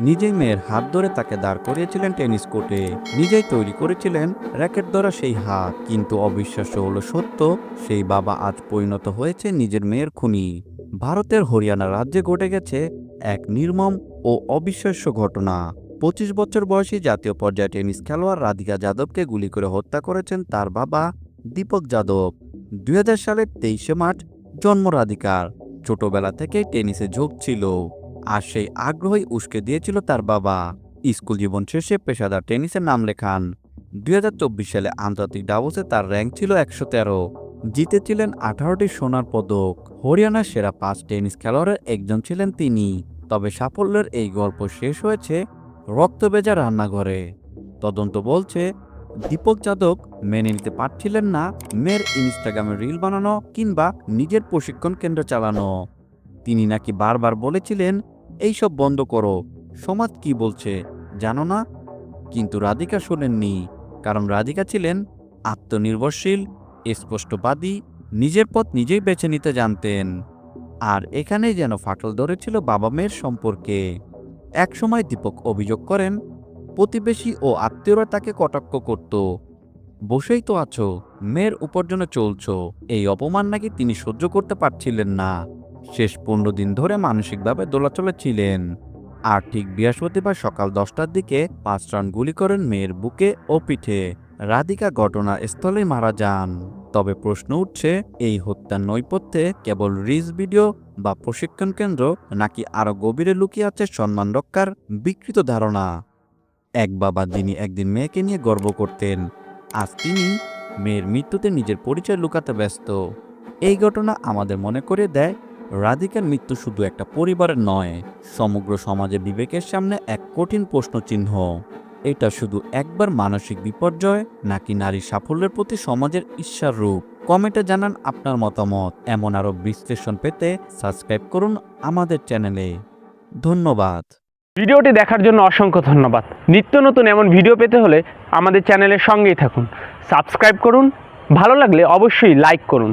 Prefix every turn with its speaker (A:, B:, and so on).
A: নিজেই মেয়ের হাত ধরে তাকে দাঁড় করিয়েছিলেন টেনিস কোর্টে। নিজেই তৈরি করেছিলেন র্যাকেট ধরা সেই হাত। কিন্তু অবিশ্বাস্য হলো সত্য, সেই বাবা আজ পরিণত হয়েছে নিজের মেয়ের খুনি। ভারতের হরিয়ানা রাজ্যে ঘটে গেছে এক নির্মম ও অবিশ্বাস্য ঘটনা। পঁচিশ বছর বয়সী জাতীয় পর্যায়ে টেনিস খেলোয়াড় রাধিকা যাদবকে গুলি করে হত্যা করেছেন তার বাবা দীপক যাদব। দুই হাজার সালের তেইশে মার্চ জন্ম রাধিকার। ছোটবেলা থেকেই টেনিসে ঝোঁক ছিল। আর সেই আগ্রহই উস্কে দিয়েছিল তার বাবা। স্কুল জীবন শেষে পেশাদার টেনিসের নাম লেখান। দুই হাজার চব্বিশ সালে আন্তর্জাতিক ডাবলসে তার র্যাঙ্ক ছিল একশো তেরো। জিতেছিলেন আঠারোটি সোনার পদক। হরিয়ানার সেরা পাঁচ টেনিস খেলোয়াড়ের একজন ছিলেন তিনি। তবে সাফল্যের এই গল্প শেষ হয়েছে রক্তবেজা রান্নাঘরে। তদন্ত বলছে, দীপক যাদব মেনে নিতে পারছিলেন না, মেয়ের ইনস্টাগ্রামে রিল বানানো কিংবা নিজের প্রশিক্ষণ কেন্দ্র চালানো। তিনি নাকি বারবার বলেছিলেন এইসব বন্ধ করো, সমাজ কি বলছে, জানো না? কিন্তু রাধিকা শোনেননি, কারণ রাধিকা ছিলেন আত্মনির্ভরশীল, স্পষ্টবাদী, নিজের পথ নিজেই বেছে নিতে জানতেন। আর এখানেই যেন ফাটল ধরেছিল বাবা মেয়ের সম্পর্কে। একসময় দীপক অভিযোগ করেন, প্রতিবেশী ও আত্মীয়রা তাকে কটাক্ষ করত। বসেই তো আছো, মেয়ের উপার্জনে চলছ, এই অপমান নাকি তিনি সহ্য করতে পারছিলেন না। শেষ পনেরো দিন ধরে মানসিকভাবে দোলাচলে ছিলেন। আর ঠিক বৃহস্পতিবার সকাল দশটার দিকে পাঁচ রান গুলি করেন মেয়ের বুকে ও পিঠে। রাধিকা ঘটনা ঘটনাস্থলেই মারা যান। তবে প্রশ্ন উঠছে, এই হত্যার নৈপথ্যে কেবল রিজ ভিডিও বা প্রশিক্ষণ কেন্দ্র নাকি আরও গভীরে লুকিয়ে আছে সম্মান রক্ষার বিকৃত ধারণা? এক বাবা যিনি একদিন মেয়েকে নিয়ে গর্ব করতেন, আজ তিনি মেয়ের মৃত্যুতে নিজের পরিচয় লুকাতে ব্যস্ত। এই ঘটনা আমাদের মনে করে দেয় রাধিকার মৃত্যু শুধু একটা পরিবারের নয়, সমগ্র সমাজে বিবেকের সামনে এক কঠিন প্রশ্নচিহ্ন। এটা শুধু একবার মানসিক বিপর্যয় নাকি নারী সাফল্যের প্রতি সমাজের ঈর্ষার রূপ? কমেন্টে জানান আপনার মতামত। এমন আরও বিশ্লেষণ পেতে সাবস্ক্রাইব করুন আমাদের চ্যানেলে। ধন্যবাদ।
B: ভিডিওটি দেখার জন্য অসংখ্য ধন্যবাদ। নিত্য নতুন এমন ভিডিও পেতে হলে আমাদের চ্যানেলের সঙ্গেই থাকুন। সাবস্ক্রাইব করুন। ভালো লাগলে অবশ্যই লাইক করুন।